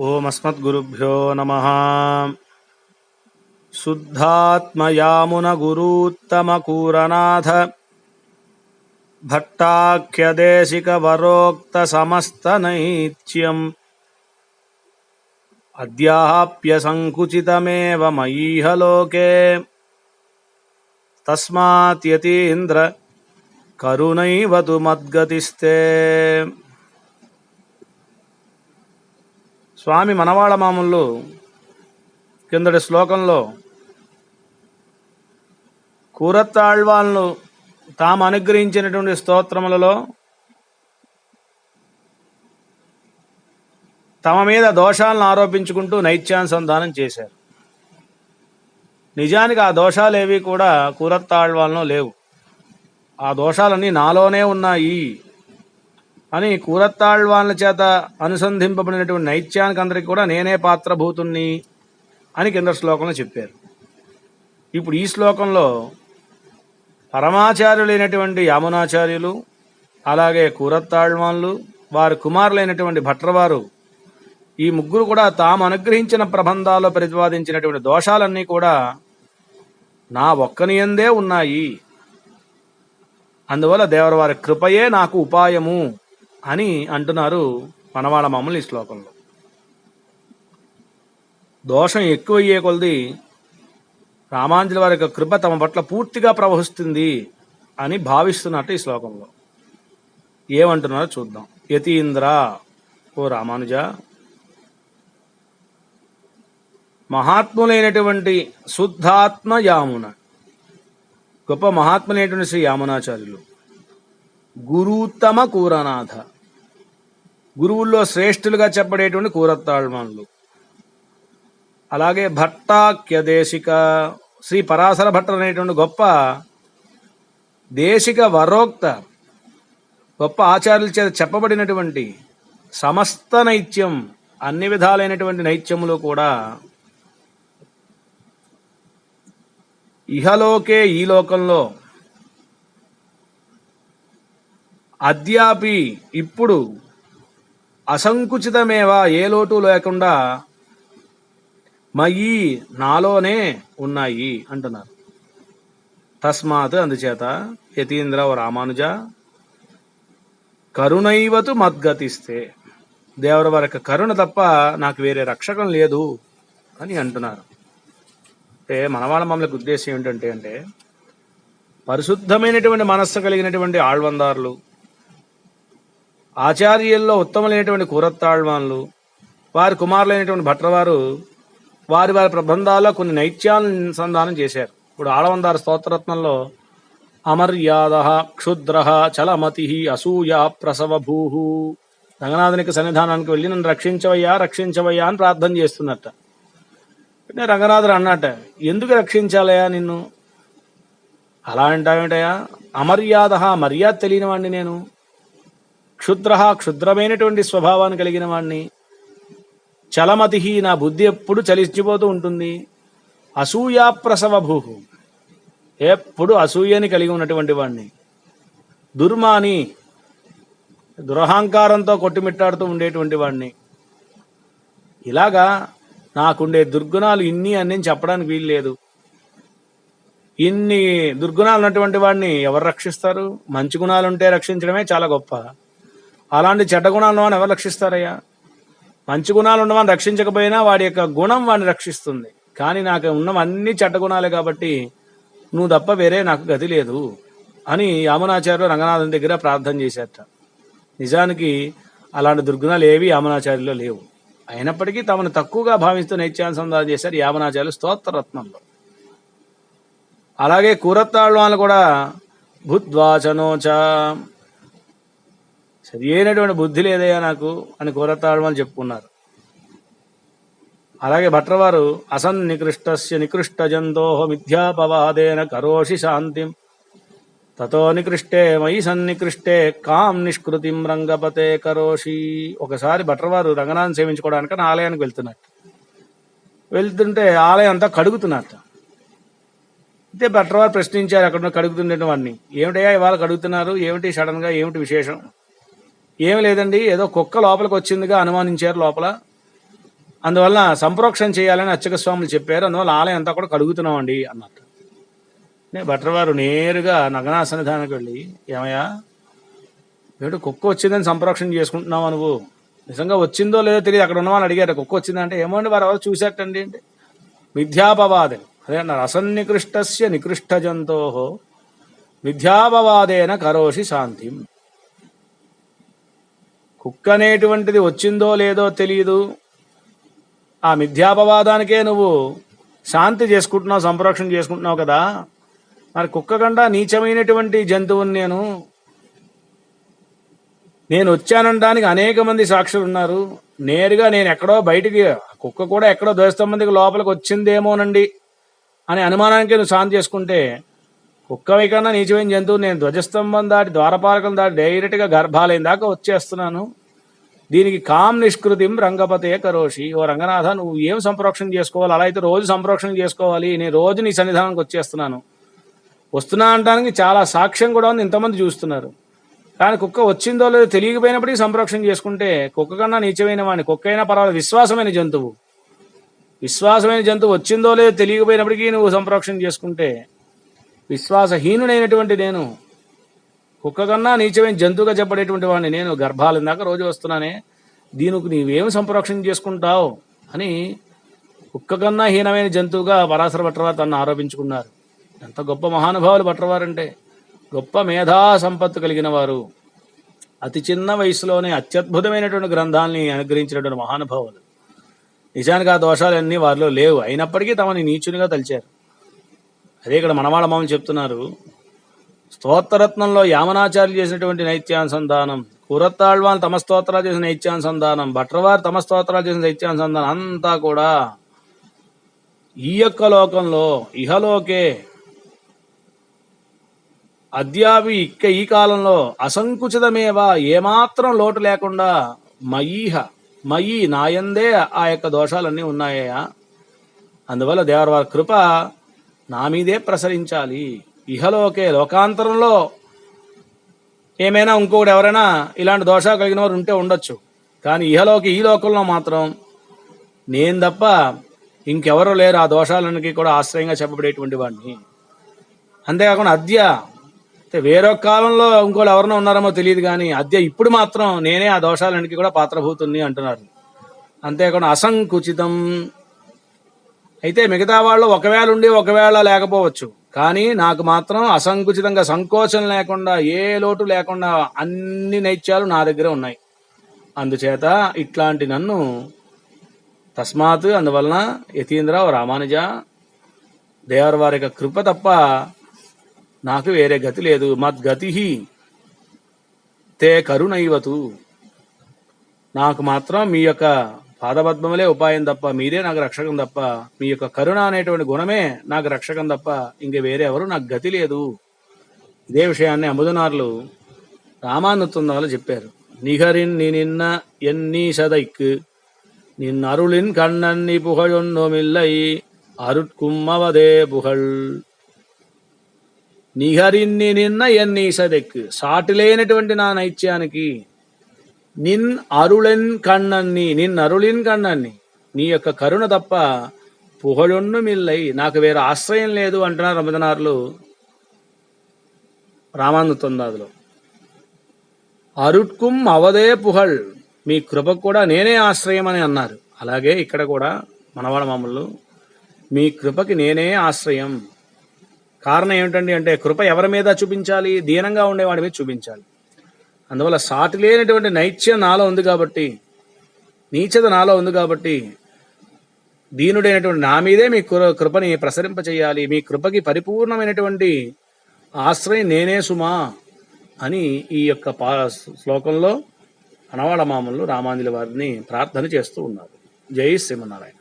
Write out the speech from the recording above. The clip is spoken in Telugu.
ओमस्मद्गुरुभ्यो नमः। शुद्धात्मयामुनगुरूत्तमकूरनाथ भट्टाख्यदेशिकवरोक्तसमस्तनैत्यम् अद्याप्यसङ्कुचितमेव मयीह लोके तस्मात् यतीन्द्र करुणैव तु मद्गतिस्ते। స్వామి మనవాళ మామూలు కిందటి శ్లోకంలో కూరత్తాళ్వాలను తాము అనుగ్రహించినటువంటి స్తోత్రములలో తమ మీద దోషాలను ఆరోపించుకుంటూ నైత్యానుసంధానం చేశారు. నిజానికి ఆ దోషాలేవి కూడా కూరత్తాళ్వాలను లేవు. ఆ దోషాలన్నీ నాలోనే ఉన్నాయి. అని కూరత్తాళ్వాన్ల చేత అనుసంధింపబడినటువంటి నైత్యానికి అందరికి కూడా నేనే పాత్రభూతుణ్ణి అని కింద శ్లోకంలో చెప్పారు. ఇప్పుడు ఈ శ్లోకంలో పరమాచార్యులైనటువంటి యామునాచార్యులు అలాగే కూరత్తాళ్వాన్లు వారి కుమారులైనటువంటి భట్రవారు ఈ ముగ్గురు కూడా తాము అనుగ్రహించిన ప్రబంధాల్లో ప్రతిపాదించినటువంటి దోషాలన్నీ కూడా నా ఒక్కనియందే ఉన్నాయి. అందువల్ల దేవరవారి కృపయే నాకు ఉపాయము. అని అంటున్నారు మనవాళ్ళ మామూలు ఈ శ్లోకంలో. దోషం ఎక్కువయ్యే కొలది రామాంజుల వారి యొక్క కృప తమ పట్ల పూర్తిగా ప్రవహిస్తుంది అని భావిస్తున్నట్టు ఈ శ్లోకంలో. ఏమంటున్నారో చూద్దాం. యతీంద్ర ఓ రామానుజ మహాత్ములైనటువంటి శుద్ధాత్మ యామున గొప్ప మహాత్ములైనటువంటి శ్రీ యామునాచార్యులు గురుత్తమ కూరనాథ. గురువుల్లో శ్రేష్ఠులుగా చెప్పడేటువంటి కూరత్తాళ్మానులు అలాగే భట్టాఖ్యదేశిక శ్రీ పరాశర భట్ట అనేటువంటి గొప్ప దేశిక వరోక్త గొప్ప ఆచార్యుల చేత చెప్పబడినటువంటి సమస్త నైత్యం అన్ని విధాలైనటువంటి నైత్యములు కూడా ఇహలోకే ఈ లోకంలో అద్యాపి ఇప్పుడు అసంకుచితమేవా ఏ లోటు లేకుండా మయి నాలోనే ఉన్నాయి అంటున్నారు. తస్మాత్ అందుచేత యతీంద్ర ఓ రామానుజ కరుణైవతు మద్గతిస్తే దేవర వారి యొక్క కరుణ తప్ప నాకు వేరే రక్షకం లేదు అని అంటున్నారు. అంటే మనవాళ్ళ మమ్మల్ని ఉద్దేశం ఏంటంటే అంటే పరిశుద్ధమైనటువంటి మనస్సు కలిగినటువంటి ఆళ్వందారులు ఆచార్యుల్లో ఉత్తములైనటువంటి కూరత్తాళ్వాన్లు వారి కుమారులైనటువంటి భట్రవారు వారి వారి ప్రబంధాల్లో కొన్ని నైత్యాలను సంధానం చేశారు. ఇప్పుడు ఆళవందారు స్తోత్రరత్నంలో అమర్యాద క్షుద్ర చలమతి అసూయ ప్రసవభూ. రంగనాథునికి సన్నిధానానికి వెళ్ళి నన్ను రక్షించవయ్యా రక్షించవయ్యా అని ప్రార్థన చేస్తున్నట్ట. అంటే రంగనాథుడు అన్నట్ట ఎందుకు రక్షించాలయా నిన్ను? అలా అంటావేంటయా అమర్యాద మర్యాద తెలియని వాడిని నేను. క్షుద్ర క్షుద్రమైనటువంటి స్వభావాన్ని కలిగిన వాణ్ణి. చలమతి నా బుద్ధి ఎప్పుడు చలించిపోతూ ఉంటుంది. అసూయా భూహు ఎప్పుడు అసూయని కలిగి ఉన్నటువంటి వాడిని దుర్మాని దురహంకారంతో కొట్టుమిట్టాడుతూ ఉండేటువంటి వాడిని ఇలాగా నాకుండే దుర్గుణాలు ఇన్ని అన్ని చెప్పడానికి వీలు లేదు. ఇన్ని దుర్గుణాలు ఉన్నటువంటి వాడిని ఎవరు రక్షిస్తారు? మంచి గుణాలు ఉంటే రక్షించడమే చాలా గొప్ప. అలాంటి చెడ్డ గుణాలు అని ఎవరు రక్షిస్తారయ్యా? మంచి గుణాలు ఉన్నవాడిని రక్షించకపోయినా వాడి యొక్క గుణం వాడిని రక్షిస్తుంది. కానీ నాకు ఉన్నవన్నీ చెడ్డ గుణాలే కాబట్టి నువ్వు తప్ప వేరే నాకు గతి లేదు అని యామనాచార్యులు రంగనాథన్ దగ్గర ప్రార్థన చేశారట. నిజానికి అలాంటి దుర్గుణాలు ఏవి యామనాచార్యులో లేవు. అయినప్పటికీ తమను తక్కువగా భావిస్తూ నైత్యానుసంధానం చేశారు యామనాచార్యులు స్తోత్రరత్నంలో. అలాగే కూరత్తాళ్వాళ్ళు కూడా భుద్వాచనోచ సరి అయినటువంటి బుద్ధి లేదయ్యా నాకు అని కోరతాడమని చెప్పుకున్నారు. అలాగే భట్రవారు అసన్ నికృష్టస్య నికృష్ట జంతోహ మిథ్యాపవాదేన కరోషి శాంతిం. తతో నికృష్టే మయి సన్నికృష్టే కాం నిష్కృతిం రంగపతే కరోషి. ఒకసారి భట్రవారు రంగనాథం సేవించుకోవడానికి నా ఆలయానికి వెళ్తున్నట్టు వెళ్తుంటే ఆలయం అంతా కడుగుతున్నట్టు. అయితే భట్రవారు ప్రశ్నించారు అక్కడ కడుగుతుండే వాడిని. ఏమిటయ్యా ఇవాళ కడుగుతున్నారు? ఏమిటి సడన్గా? ఏమిటి విశేషం? ఏమి లేదండి ఏదో కుక్క లోపలికి వచ్చిందిగా అనుమానించారు లోపల. అందువల్ల సంప్రోక్షణ చేయాలని అర్చక స్వాములు చెప్పారు. అందువల్ల ఆలయం అంతా కూడా కడుగుతున్నామండి అన్నట్టు. నే భట్రవారు నేరుగా నగనా సన్నిధానానికి వెళ్ళి ఏమయ్యా ఏడు కుక్క వచ్చిందని సంప్రోక్షణ చేసుకుంటున్నావా నువ్వు? నిజంగా వచ్చిందో లేదో తెలియదు. అక్కడ ఉన్నవాళ్ళు అడిగారు కుక్క వచ్చిందంటే ఏమోండి వారు ఎవరు చూసేటండి అంటే మిథ్యాపవాదం అదే అన్నారు అసన్నికృష్టస్య నికృష్ట జంతో మిథ్యాపవాదేన కరోషి శాంతిం. కుక్క అనేటువంటిది వచ్చిందో లేదో తెలియదు ఆ మిథ్యాపవాదానికే నువ్వు శాంతి చేసుకుంటున్నావు సంప్రోక్షణ చేసుకుంటున్నావు కదా. మరి కుక్క కంట నీచమైనటువంటి జంతువుని నేను నేను వచ్చానడానికి అనేక మంది సాక్షులు ఉన్నారు. నేరుగా నేను ఎక్కడో బయటికి కుక్క కూడా ఎక్కడో మందికి లోపలికి వచ్చిందేమోనండి అనే అనుమానానికి నువ్వు శాంతి చేసుకుంటే కుక్కవి కన్నా నీచమైన జంతువు నేను ధ్వజస్తంభం దాటి ద్వారపాలకం దాటి డైరెక్ట్గా గర్భాలయం దాకా వచ్చేస్తున్నాను. దీనికి కామ్ నిష్కృతిం రంగపతే కరోషి. ఓ రంగనాథ నువ్వు ఏం సంప్రోక్షణ చేసుకోవాలి? అలా అయితే రోజు సంప్రోక్షణ చేసుకోవాలి. నేను రోజు నీ సన్నిధానానికి వచ్చేస్తున్నాను. వస్తున్నా అనడానికి చాలా సాక్ష్యం కూడా ఉంది. ఇంతమంది చూస్తున్నారు. కానీ కుక్క వచ్చిందో లేదో తెలియకపోయినప్పటికీ సంప్రోక్షణ చేసుకుంటే కుక్క కన్నా నీచమైన వాడిని కుక్క అయినా పర్వాలేదు. విశ్వాసమైన జంతువు. విశ్వాసమైన జంతువు వచ్చిందో లేదో తెలియకపోయినప్పటికీ నువ్వు సంప్రోక్షణ చేసుకుంటే విశ్వాసహీనుడైనటువంటి నేను కుక్క కన్నా నీచమైన జంతువుగా చెప్పడేటువంటి వాడిని నేను గర్భాలు ఇందాక రోజు వస్తున్నానే. దీనికి నీవేం సంప్రోక్షణ చేసుకుంటావు అని కుక్క కన్నా హీనమైన జంతువుగా పరాశర భట్రవారు తను ఆరోపించుకున్నారు. ఎంత గొప్ప మహానుభావులు భట్రవారంటే గొప్ప మేధా సంపత్తు కలిగిన వారు. అతి చిన్న వయసులోనే అత్యద్భుతమైనటువంటి గ్రంథాలని అనుగ్రహించినటువంటి మహానుభావులు. నిజానికి ఆ దోషాలన్నీ వారిలో లేవు. అయినప్పటికీ తమని నీచునిగా తలిచారు. అదే ఇక్కడ మనవాళ్ళ మామలు చెప్తున్నారు. స్తోత్రరత్నంలో యామనాచార్యులు చేసినటువంటి నైత్యానుసంధానం కురత్తాళ్వాన్ తమ స్తోత్రాలు చేసిన నైత్యానుసంధానం భట్రవారు తమ స్తోత్రాలు చేసిన నైత్యానుసంధానం అంతా కూడా ఈ యొక్క లోకంలో ఇహలోకే అద్యాపి ఇక్క ఈ కాలంలో అసంకుచితమేవా ఏమాత్రం లోటు లేకుండా మయీహ మయీ నాయందే ఆ యొక్క దోషాలన్నీ ఉన్నాయా? అందువల్ల దేవరవారి కృప నా మీదే ప్రసరించాలి. ఇహలోకే లోకాంతరంలో ఏమైనా ఇంకొకటి ఎవరైనా ఇలాంటి దోషాలు కలిగిన వారు ఉంటే ఉండొచ్చు. కానీ ఇహలోకి ఈ లోకంలో మాత్రం నేను తప్ప ఇంకెవరు లేరు. ఆ దోషాలన్నిటికీ కూడా ఆశ్రయంగా చెప్పబడేటువంటి వాడిని. అంతేకాకుండా అద్య అంటే వేరొక కాలంలో ఇంకోళ్ళు ఎవరైనా ఉన్నారేమో తెలియదు కానీ అద్య ఇప్పుడు మాత్రం నేనే ఆ దోషాలన్నిటికీ కూడా పాత్రభూతుని అంటున్నారు. అంతేకాకుండా అసంకుచితం అయితే మిగతా వాళ్ళు ఒకవేళ ఉండి ఒకవేళ లేకపోవచ్చు. కానీ నాకు మాత్రం అసంకుచితంగా సంకోచం లేకుండా ఏ లోటు లేకుండా అన్ని నైత్యాలు నా దగ్గర ఉన్నాయి. అందుచేత ఇట్లాంటి నన్ను తస్మాత్ అందువలన యతీంద్ర రామానుజ దేవర వారి యొక్క కృప తప్ప నాకు వేరే గతి లేదు. మద్గతి తే కరుణైవతు. నాకు మాత్రం మీ యొక్క పాదపద్మములే ఉపాయం తప్ప మీరే నాకు రక్షకం తప్ప మీ యొక్క కరుణ అనేటువంటి గుణమే నాకు రక్షకం తప్ప ఇంక వేరే ఎవరు నాకు గతి లేదు ఇదే విషయాన్ని అముదనార్లు రామానుతుందాలు చెప్పారు నిహరిన్ ని నిన్న ఎన్ని సదైక్ நின் அருளின் கண்ணன் நீ புகழொன்னுமில்லை அருட்கும்மவதே புகழ் నిహరిన్ని నిన్న ఎన్నీసదెక్కు సాటి లేనటువంటి నా నైత్యానికి నిన్ అరుళెన్ కన్నన్ని నిన్ అరుళిన్ కన్నన్ని. నీ యొక్క కరుణ తప్ప పుహళొన్ను మిల్లై నాకు వేరే ఆశ్రయం లేదు అంటున్నారు రమదనారులు రామాను తొందాదులో అరుట్కుం అవదే పుహళ్ మీ కృప కూడా నేనే ఆశ్రయం అని అన్నారు. అలాగే ఇక్కడ కూడా మనవాడ మామూలు మీ కృపకి నేనే ఆశ్రయం. కారణం ఏమిటండి అంటే కృప ఎవరి మీద చూపించాలి? దీనంగా ఉండేవాడి మీద చూపించాలి. అందువల్ల సాటి లేనటువంటి నైత్యం నాలో ఉంది కాబట్టి నీచత నాలో ఉంది కాబట్టి దీనుడైనటువంటి నా మీదే మీ కృ- కృపని ప్రసరింపచేయాలి మీ కృపకి పరిపూర్ణమైనటువంటి ఆశ్రయం నేనే సుమా అని ఈ యొక్క పా శ్లోకంలో అనవాడ మామూలు రామాంజలి వారిని ప్రార్థన చేస్తూ ఉన్నారు. జై శ్రీమన్నారాయణ.